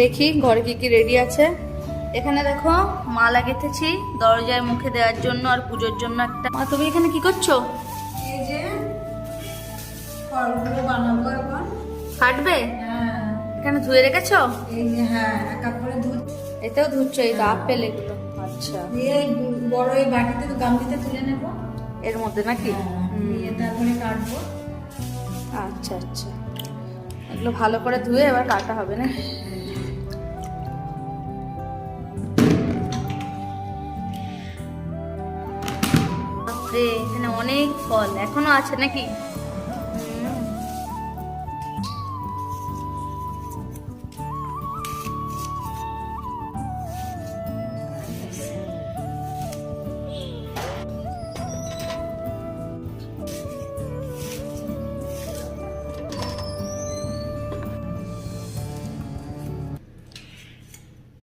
দেখি ঘরে কি কি রেডি আছে। এখানে দেখো মালা গেঁথেছি দরজায় মুখে দেওয়ার জন্য আর পুজোর জন্য একটা। মা তুমি এখানে কি করছ? এই যে ফলগুলো বানাবো এখন। কাটবে? হ্যাঁ। এখানে ধুয়ে রেখেছো? এই যে হ্যাঁ করে দুধ এতেও ধুচ্ছো এই তো আপেল এগুলো আচ্ছা। এই বড় এই বাটিতে তো গামলিতে তুলে নেব। এর মধ্যে নাকি? হুম। দিয়ে তারপরে কাটবো। আচ্ছা আচ্ছা। এগুলো ভালো করে ধুয়ে এবার কাটা হবে না বাপরে, এখানে অনেক ফল এখনও আছে নাকি?